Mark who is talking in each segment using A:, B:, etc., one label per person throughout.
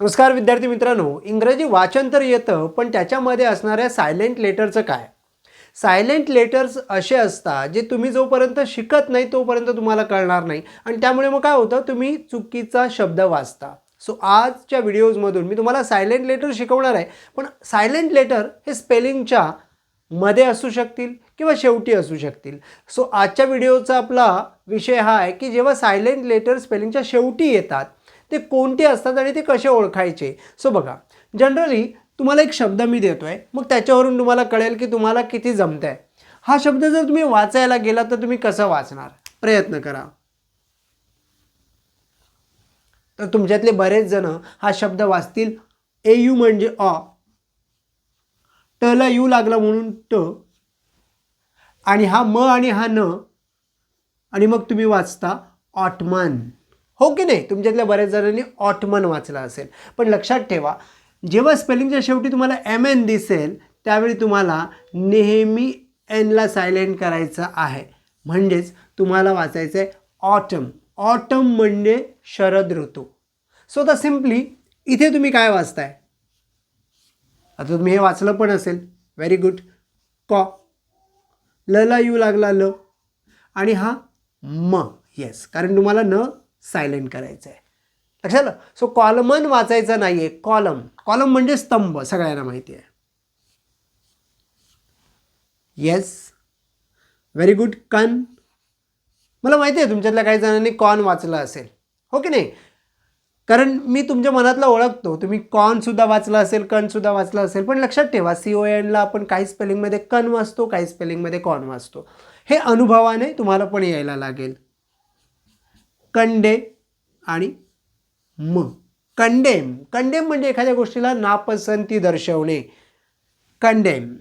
A: नमस्कार विद्यार्थी मित्रांनो इंग्रजी वाचन तर येतं पण त्याच्यामध्ये असणाऱ्या सायलेंट लेटरचं काय? सायलेंट लेटर्स असे असतात जे तुम्ही जोपर्यंत शिकत नाही तोपर्यंत तुम्हाला कळणार नाही. आणि त्यामुळे मग काय होतं तुम्ही चुकीचा शब्द वाचता. सो आजच्या व्हिडिओजमधून मी तुम्हाला सायलेंट लेटर शिकवणार आहे पण सायलेंट लेटर हे स्पेलिंगच्या मध्ये असू शकतील किंवा शेवटी असू शकतील. सो आजच्या व्हिडिओचा आपला विषय हा आहे की जेव्हा सायलेंट लेटर स्पेलिंगच्या शेवटी येतात ते कोणते असतात आणि ते कसे ओळखायचे? सो बघा जनरली तुम्हाला एक शब्द मी देतो आहे मग त्याच्यावरून तुम्हाला कळेल की तुम्हाला किती जमत आहे हा शब्द जर तुम्ही वाचायला गेला तर तुम्ही कसं वाचणार? प्रयत्न करा. तर तुमच्यातले बरेच जण हा शब्द वाचतील. ए यू म्हणजे अ. टला यू लागला म्हणून ट आणि हा म आणि हा न. आणि मग तुम्ही वाचता ऑटमन हो की नाही? तुमच्यातल्या बऱ्याच जणांनी ऑटमन वाचला असेल. पण लक्षात ठेवा जेव्हा स्पेलिंगच्या शेवटी तुम्हाला एम एन दिसेल त्यावेळी तुम्हाला नेहमी एनला सायलेंट करायचं आहे. म्हणजेच तुम्हाला वाचायचं आहे ऑटम ऑटम म्हणजे शरद ऋतू. सो द सिम्पली इथे तुम्ही काय वाचताय? आता तुम्ही हे वाचलं पण असेल. व्हेरी गुड कॉ. ल ला यू लागला ल. आणि हा म. येस कारण तुम्हाला न सायलेंट करायचं आहे लक्षात आलं? सो कॉलमन वाचायचं नाही आहे कॉलम कॉलम म्हणजे स्तंभ सगळ्यांना माहिती आहे येस व्हेरी गुड कन मला माहिती आहे तुमच्यातल्या काही जणांनी कॉन वाचलं असेल. हो की नाही? कारण मी तुमच्या मनातला ओळखतो. तुम्ही कॉनसुद्धा वाचला असेल कणसुद्धा वाचला असेल. पण लक्षात ठेवा सी ओ एनला आपण काही स्पेलिंगमध्ये कन वाचतो काही स्पेलिंगमध्ये कॉन वाचतो. हे अनुभवाने तुम्हाला पण यायला लागेल. कंडे आणि म. कंडेम. कंडेम म्हणजे एखाद्या गोष्टीला नापसंती दर्शवणे. Condemn.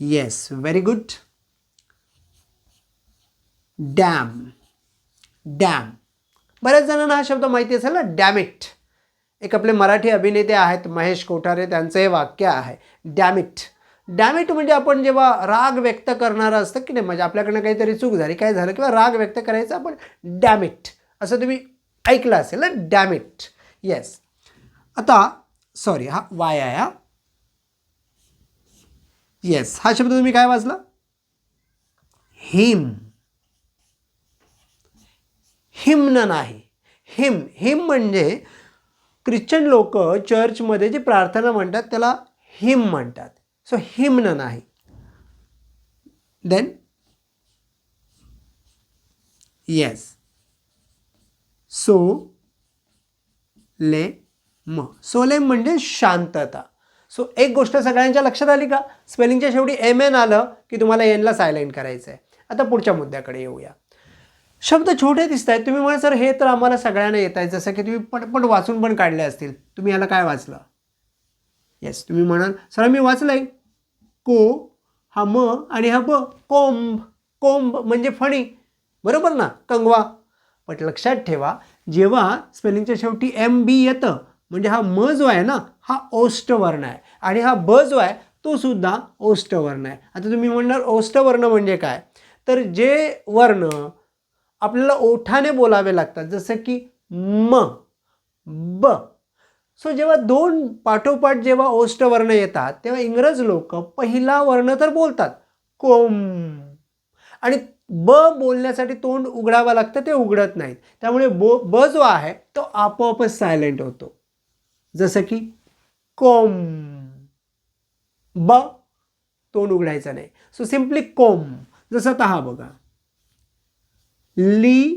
A: Yes very good damn damn बऱ्याच जणांना हा शब्द माहिती असेल ना? डॅमिट एक आपले मराठी अभिनेते आहेत महेश कोठारे त्यांचं हे वाक्य आहे. डॅमिट डॅमिट म्हणजे आपण जेव्हा राग व्यक्त करणारं असतं की नाही म्हणजे आपल्याकडनं काहीतरी चूक झाली काय झालं किंवा राग व्यक्त करायचा आपण डॅमिट असं तुम्ही ऐकलं असेल ना डॅमिट येस आता सॉरी हा वाय आहे हा. येस हा शब्द तुम्ही काय वाचला? हिम हिम्न नाही. हिम हिम म्हणजे ख्रिश्चन लोक चर्चमध्ये जी प्रार्थना म्हणतात त्याला हिम म्हणतात. सो हिम्न नाही. देन येस सो ले म सोलेम म्हणजे शांतता. सो एक गोष्ट सगळ्यांच्या लक्षात आली का? स्पेलिंगच्या शेवटी एम एन आलं की तुम्हाला एनला सायलेंट करायचं आहे आता पुढच्या मुद्द्याकडे येऊया. शब्द छोटे दिसत आहेत तुम्ही म्हणा सर हे तर आम्हाला सगळ्यांना येत आहे. जसं की तुम्ही पटपट वाचून पण काढले असतील. तुम्ही याला काय वाचलं? येस तुम्ही म्हणाल सर मी वाचलं आहे को हा म आणि हा ब कोंब कोंब म्हणजे फणी. बरोबर ना कंगवा? पण लक्षात ठेवा जेव्हा स्पेलिंगच्या शेवटी एम बी येतं म्हणजे हा म जो आहे ना हा ओष्टवर्ण आहे. आणि हा ब जो आहे तो सुद्धा ओष्टवर्ण आहे. आता तुम्ही म्हणणार ओष्टवर्ण म्हणजे काय? तर जे वर्ण आपल्याला ओठाने बोलावे लागतात जसं की म ब. सो जेव्हा दोन पाठोपाठ जेव्हा ओष्ट वर्ण येतात तेव्हा इंग्रज लोक पहिला वर्ण तर बोलतात कोम. आणि ब बोलण्यासाठी तोंड उघडावं लागतं ते उघडत नाहीत. त्यामुळे बो ब जो आहे तो आपोआपच सायलेंट होतो. जसं की कोम. ब तोंड उघडायचं नाही. So simply comb. जसं तहा हा बघा. ली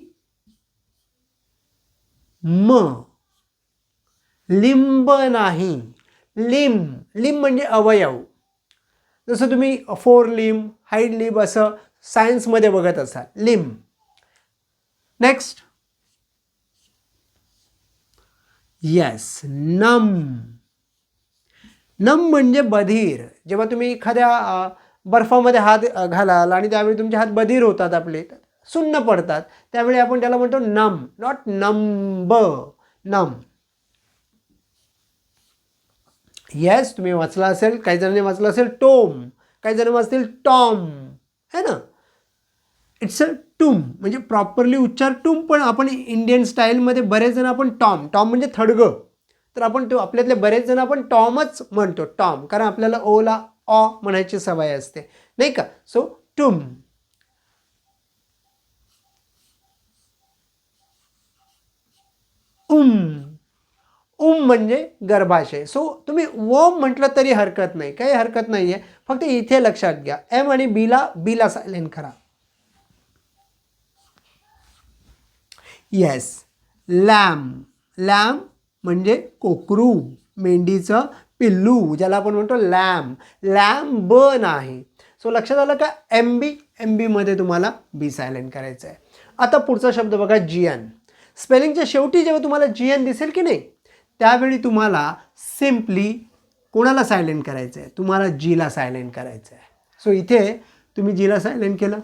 A: म. लिंब नाही. लिंब लिंब म्हणजे अवयव. जसं तुम्ही फोर लिंब हाईड लिंब असं सायन्समध्ये बघत असाल लिंब. नेक्स्ट येस नम. नम म्हणजे बधीर. जेव्हा तुम्ही एखाद्या बर्फामध्ये हात घालाल आणि त्यावेळी तुमचे हात बधीर होतात आपले सुन्न पडतात त्यावेळी आपण त्याला म्हणतो नम नॉट नंब नम. येस तुम्ही वाचला असेल काही जणांनी वाचलं असेल टोम काही जण वाचतील टॉम है ना? इट्स अ टूम म्हणजे प्रॉपरली उच्चार टूम पण आपण इंडियन स्टाईलमध्ये बरेच जण आपण टॉम टॉम म्हणजे थडगं. तर आपण तो आपल्यातले बरेच जण आपण टॉमच म्हणतो टॉम कारण आपल्याला ओला ऑ म्हणायची सवय असते नाही का? सो टूम. Um um. म्हणजे गर्भाशय. सो तुम्ही वोम म्हटलं तरी हरकत नाही. काही हरकत नाही आहे फक्त इथे लक्षात घ्या. एम आणि बीला बीला सायलेंट करा. येस लॅम लॅम म्हणजे कोकरू मेंढीचं पिल्लू ज्याला आपण म्हणतो लॅम लॅम बन आहे. सो लक्षात आलं का? एम बी एम बीमध्ये तुम्हाला बी सायलेंट करायचं आहे आता पुढचा शब्द बघा जी एन स्पेलिंगच्या शेवटी जेव्हा तुम्हाला जी एन दिसेल की नाही त्यावेळी तुम्हाला सिम्पली कोणाला सायलेंट करायचं आहे तुम्हाला जीला सायलेंट करायचं आहे सो इथे तुम्ही जीला सायलेंट केलं.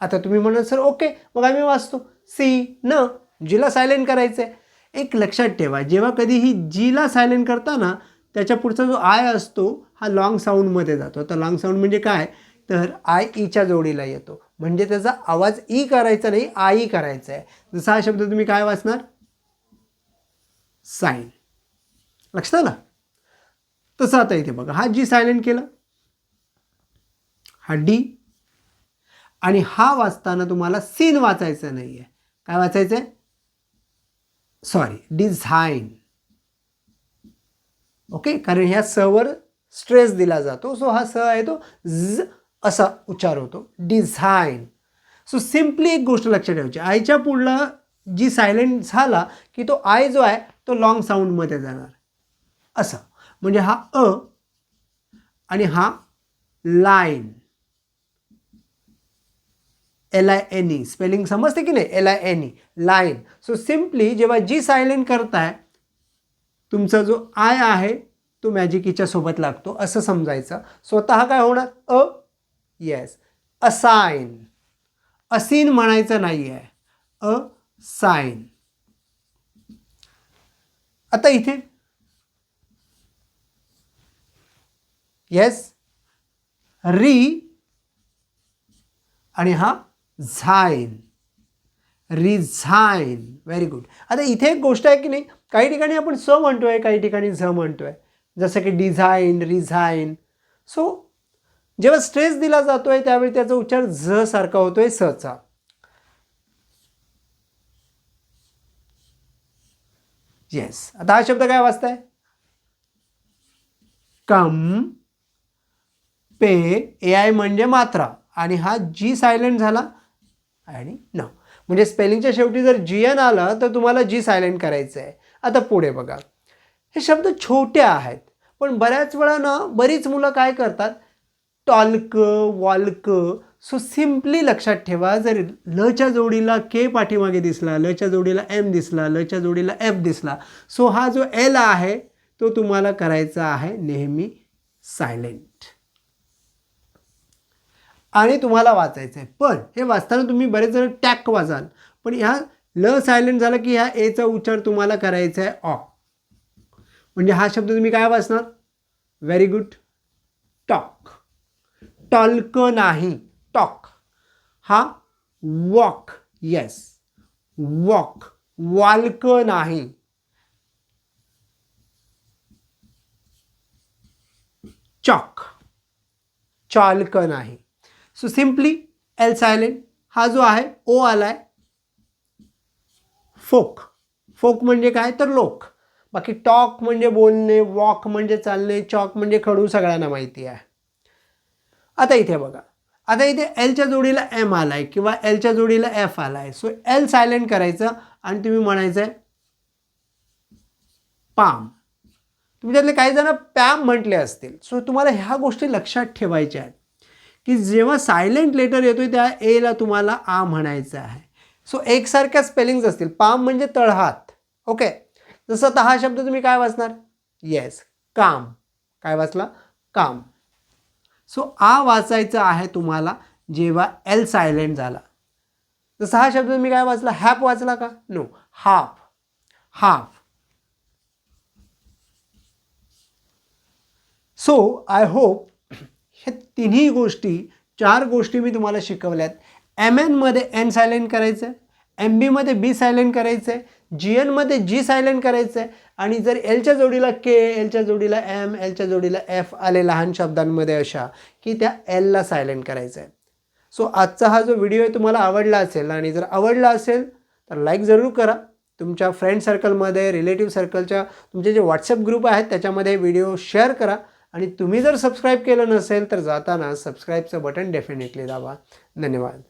A: आता तुम्ही म्हणाल सर ओके मग आम्ही वाचतो. सी न जीला सायलेंट करायचं आहे एक लक्षात ठेवा जेव्हा कधीही जीला सायलेंट करताना त्याच्या पुढचा जो आय असतो हा लाँग साऊंडमध्ये जातो. तर लाँग साऊंड म्हणजे काय? तर आय ईच्या जोडीला येतो. म्हणजे त्याचा आवाज ई करायचा नाही आई करायचा आहे जसा हा शब्द तुम्ही काय वाचणार? साईन. लक्षात आलं? तसं आता इथे बघा. हा जी सायलेंट केला. हा डी आणि हा वाचताना तुम्हाला सीन वाचायचं नाही आहे काय वाचायचं आहे सॉरी डिझाईन ओके कारण ह्या सवर स्ट्रेस दिला जातो. सो हा स आहे तो झ असा उच्चार होतो. डिझाईन सो सिम्पली एक गोष्ट लक्षात ठेवायची. आयच्या पुढला जी सायलेंट झाला की तो आय जो आहे तो लाँग साऊंडमध्ये जाणार. असं. म्हणजे हा अ आणि हा line. L I N E spelling समजते की नाही? L I N E line. So simply जेव्हा जी सायलेंट करताय तुमचा जो आय आहे तो मॅजिकीच्या e सोबत लागतो. असं समजायचं. स्वतः काय होणार? अ येस असाईन असीन म्हणायचं नाही आहे अ साईन आता इथे येस री आणि हा झाईन रिझाईन व्हेरी गुड आता इथे एक गोष्ट आहे की नाही काही ठिकाणी आपण स म्हणतोय काही ठिकाणी झ म्हणतोय. जसं की डिझाईन रिझाईन सो जेव्हा स्ट्रेस दिला जातोय त्यावेळी त्याचा उच्चार झ सारखा होतोय सचा येस आता हा शब्द काय वाचताय? कम पे ए आय म्हणजे मात्रा. आणि हा जी सायलेंट झाला आणि न. म्हणजे स्पेलिंगच्या शेवटी जर जी एन आलं तर तुम्हाला जी सायलेंट करायचं आहे आता पुढे बघा. हे शब्द छोटे आहेत पण बऱ्याच वेळा ना बरीच मुलं काय करतात? Talk walk. सो सिम्पली लक्षात ठेवा जर लच्या जोडीला के पाठीमागे दिसला लच्या जोडीला एम दिसला लच्या जोडीला एफ दिसला सो हा जो एल आहे तो तुम्हाला करायचा आहे नेहमी सायलेंट आणि तुम्हाला वाचायचं आहे पण हे वाचताना तुम्ही बरेच जण टॅक वाचाल पण ह्या ल सायलेंट झालं की ह्या एचा उच्चार तुम्हाला करायचा आहे ऑ म्हणजे हा शब्द तुम्ही काय वाचणार? व्हेरी गुड टॉक टॉल्क नाही. टॉक हा वॉक येस वॉक वाल्क नाही. चॉक चालक नाही. सो सिम्पली एल सायलेंट हा जो आहे ओ आलाय. फोक फोक म्हणजे काय? तर लोक. बाकी टॉक म्हणजे बोलणे वॉक म्हणजे चालणे चॉक म्हणजे खडू सगळ्यांना माहिती आहे. आता इथे बघा. आता इथे एलच्या जोडीला एम आलाय किंवा एलच्या जोडीला एफ आलाय. सो एल सायलेंट करायचं आणि तुम्ही म्हणायचं आहे पाम. तुम्ही त्यातले काही जण पॅम म्हटले असतील. सो तुम्हाला ह्या गोष्टी लक्षात ठेवायच्या आहेत. की जेव्हा सायलेंट लेटर येतोय त्या एला तुम्हाला आ म्हणायचं आहे. सो एकसारख्या स्पेलिंग्स असतील. पाम म्हणजे तळहात. ओके जसं आता हा शब्द तुम्ही काय वाचणार? येस काम. काय वाचला? काम. सो आ वाचायचं आहे तुम्हाला जेव्हा एल सायलेंट झाला. जसं हा शब्द तुम्ही काय वाचला? हॅप वाचला का? No half half so I hope हे तिन्ही गोष्टी चार गोष्टी मी तुम्हाला शिकवल्यात. एम एनमध्ये एन सायलेंट करायचं आहे एम बीमध्ये बी सायलेंट करायचं आहे जी एनमध्ये जी सायलेंट करायचं आहे आणि जर एलच्या जोडीला के एलच्या जोडीला एम एलच्या जोडीला एफ आले लहान शब्दांमध्ये अशा की त्या एलला सायलेंट करायचं आहे सो आजचा हा जो व्हिडिओ आहे तुम्हाला आवडला असेल आणि जर आवडला असेल तर लाईक जरूर करा. तुमच्या फ्रेंड सर्कलमध्ये रिलेटिव्ह सर्कलच्या तुमचे जे व्हॉट्सअप ग्रुप आहेत त्याच्यामध्ये व्हिडिओ शेअर करा. आणि तुम्ही जर सबस्क्राईब केलं नसेल तर जाताना सबस्क्राईबचं बटन डेफिनेटली दाबा. धन्यवाद.